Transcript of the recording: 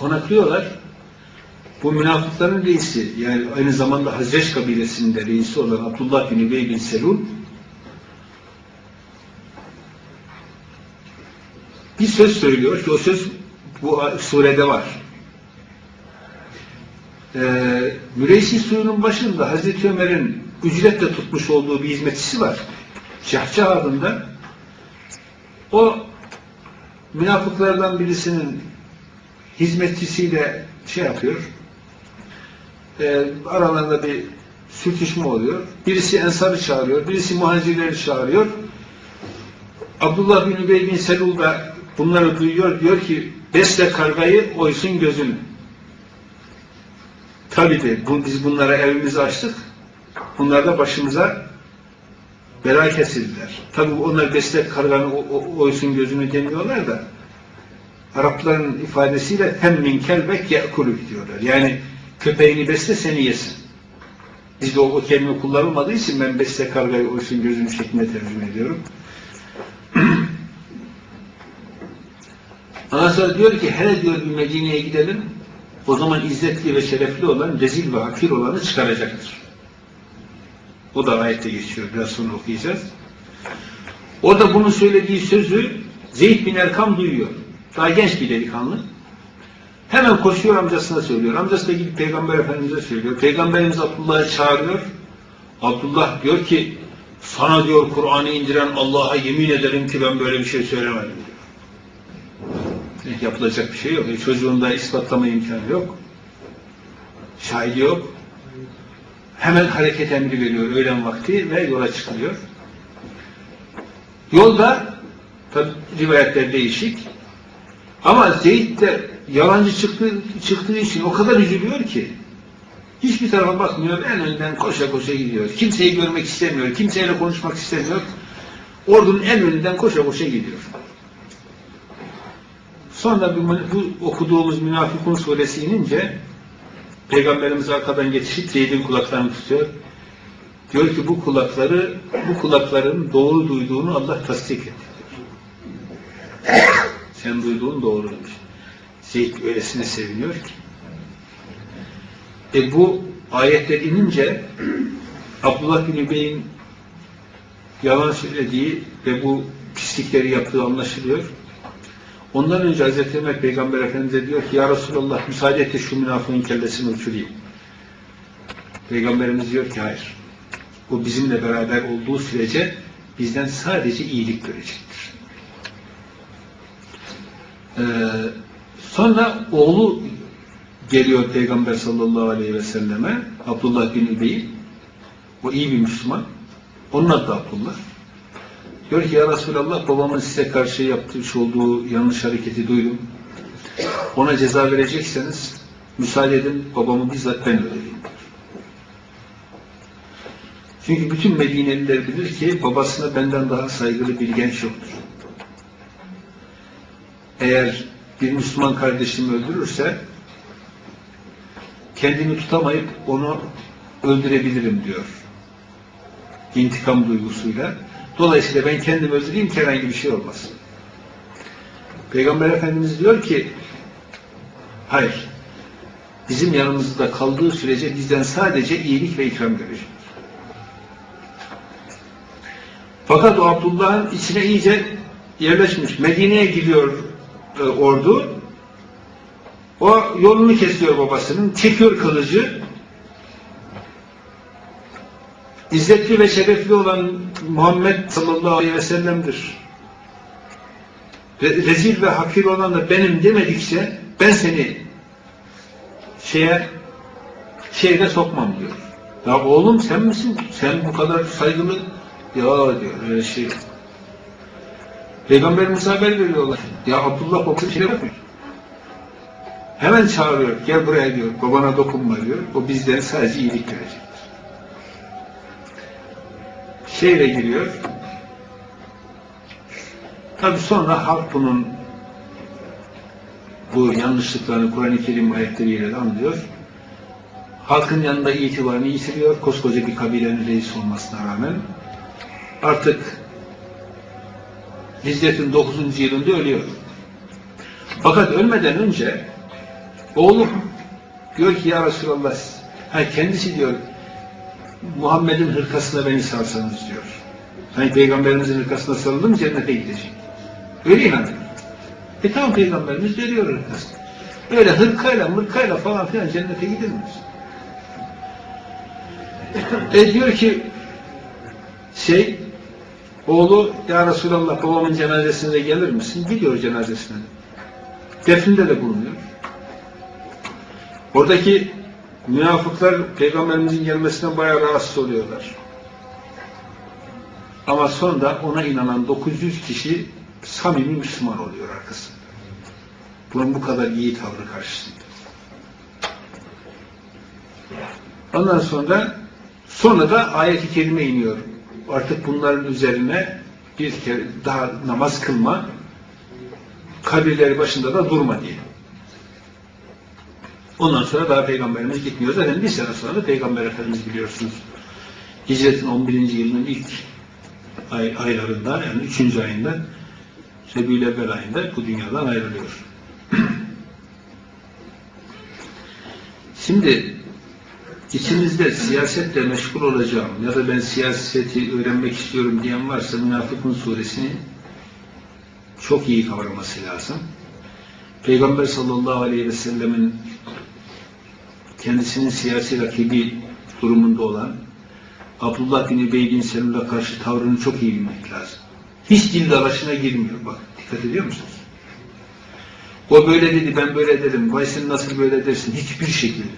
konaklıyorlar. Bu münafıkların reisi, yani aynı zamanda Hazreç kabilesinin de reisi olan Abdullah bin Übey bin Selul bir söz söylüyor ki o söz bu surede var. Ee, Müreysi suyunun başında Hazreti Ömer'in ücretle tutmuş olduğu bir hizmetçisi var. Şahçı adında. O münafıklardan birisinin hizmetçisiyle şey yapıyor. E, aralarında bir sürtüşme oluyor. Birisi Ensar'ı çağırıyor, birisi muhacirleri çağırıyor. Abdullah bin Übey bin Selul da bunları duyuyor, diyor ki besle kargayı, oysun gözünü. Tabii de bu, biz bunlara evimizi açtık. Bunlar da başımıza bela kesildiler. Tabii onlar besle karganı, oysun gözünü demiyorlar da Arapların ifadesiyle temmin kelbek ye'kulük diyorlar. Yani köpeğini besle seni yesin. Bizde o, o kelime kullanılmadığı için ben besle kargayı oysun gözünü şeklinde tercüme ediyorum. Ondan sonra diyor ki hele diyor bir Medine'ye gidelim o zaman izzetli ve şerefli olan rezil ve hakir olanı çıkaracaktır. O da ayette geçiyor. Biraz sonra okuyacağız. O da bunun söylediği sözü Zeyd bin Erkam duyuyor. Daha genç bir delikanlı. Hemen koşuyor amcasına söylüyor. Amcası da gidip Peygamber Efendimiz'e söylüyor. Peygamberimiz Abdullah'ı çağırıyor. Abdullah diyor ki sana diyor Kur'an'ı indiren Allah'a yemin ederim ki ben böyle bir şey söylemedim diyor. Yapılacak bir şey yok. E, çocuğun da ispatlama imkanı yok. Şahidi yok. Hemen hareket emri veriyor öğlen vakti ve yola çıkılıyor. Yolda tabi rivayetler değişik. Ama Zeyd de yalancı çıktığı, çıktığı için o kadar üzülüyor ki hiçbir tarafa bakmıyor. En önden koşa koşa gidiyor. Kimseyi görmek istemiyor. Kimseyle konuşmak istemiyor. Ordunun en önünden koşa koşa gidiyor. Sonra bu, bu okuduğumuz Münafıkun suresi inince Peygamberimiz arkadan yetişip Zeyd'in kulaklarını tutuyor. Diyor ki bu kulakları, bu kulakların doğru duyduğunu Allah tasdik etti. Sen duyduğun doğruymuş. Zeyd öylesine seviniyor ki. E bu ayetler inince Abdullah bin Übey'in yalan söylediği ve bu pislikleri yaptığı anlaşılıyor. Ondan önce Hazreti Ömer Peygamber Efendimiz'e diyor ki Ya Resulallah müsaade et şu münafığın kellesini uçurayım. Peygamberimiz diyor ki hayır. O bizimle beraber olduğu sürece bizden sadece iyilik görecektir. Ee, sonra oğlu geliyor Peygamber sallallahu aleyhi ve selleme Abdullah bin Übey o iyi bir Müslüman. Onun adı Abdullah. Diyor ki ya Resulallah babamın size karşı yapmış olduğu yanlış hareketi duydum. Ona ceza verecekseniz müsaade edin babamı bizzat ben öldüreyim. Çünkü bütün Medineliler bilir ki babasına benden daha saygılı bir genç yoktur. Eğer bir Müslüman kardeşimi öldürürse kendimi tutamayıp onu öldürebilirim diyor. İntikam duygusuyla. Dolayısıyla ben kendimi öldüreyim ki herhangi bir şey olmasın. Peygamber Efendimiz diyor ki hayır bizim yanımızda kaldığı sürece bizden sadece iyilik ve ikram görecek. Fakat o Abdullah'ın içine iyice yerleşmiş. Medine'ye gidiyor e, ordu. O yolunu kesiyor babasının. Çekiyor kılıcı. İzzetli ve şerefli olan Muhammed sallallahu aleyhi ve sellem'dir. Re rezil ve hakir olan da benim demedikçe ben seni şeye şeyde sokmam diyor. Ya oğlum sen misin? Sen bu kadar saygılı ya diyor öyle şey. Peygamberimiz haber veriyorlar. Ya Abdullah bakıyor şey yapıyor. Hemen çağırıyor. Gel buraya diyor. Babana dokunma diyor. O bizden sadece iyilik görecektir. Şeyle giriyor. Tabi sonra halk bunun bu yanlışlıklarını Kur'an-ı Kerim ayetleriyle anlıyor. Halkın yanında itibarını yitiriyor. Koskoca bir kabilenin reisi olmasına rağmen artık hicretin 9. yılında ölüyor. Fakat ölmeden önce Oğlum diyor ki ya Resulallah ha kendisi diyor Muhammed'in hırkasına beni sarsanız diyor. Hani peygamberimizin hırkasına sarıldım cennete gidecek. Öyle inanıyor. E tamam peygamberimiz veriyor hırkasını. Öyle hırkayla mırkayla falan filan cennete gidilmez. E diyor ki şey oğlu ya Resulallah babamın cenazesine gelir misin? Gidiyor cenazesine. Defninde de bulunuyor. Oradaki münafıklar peygamberimizin gelmesine bayağı rahatsız oluyorlar. Ama sonra ona inanan 900 kişi samimi Müslüman oluyor arkasında. Bunun bu kadar iyi tavrı karşısında. Ondan sonra sonra da ayet-i kerime iniyor. Artık bunların üzerine bir kere daha namaz kılma, kabirleri başında da durma diye. Ondan sonra daha Peygamberimiz gitmiyor. Zaten bir sene sonra da Peygamber Efendimiz biliyorsunuz. Hicretin 11. yılının ilk ay, aylarında yani 3. ayında Rebül Evvel ayında bu dünyadan ayrılıyor. Şimdi içinizde siyasetle meşgul olacağım ya da ben siyaseti öğrenmek istiyorum diyen varsa Münafıkun suresini çok iyi kavraması lazım. Peygamber sallallahu aleyhi ve sellemin kendisinin siyasi rakibi durumunda olan Abdullah bin Übey bin Selul'a karşı tavrını çok iyi bilmek lazım. Hiç dil dalaşına girmiyor bak. Dikkat ediyor musunuz? O böyle dedi, ben böyle dedim. Vay sen nasıl böyle dersin? Hiçbir şekilde.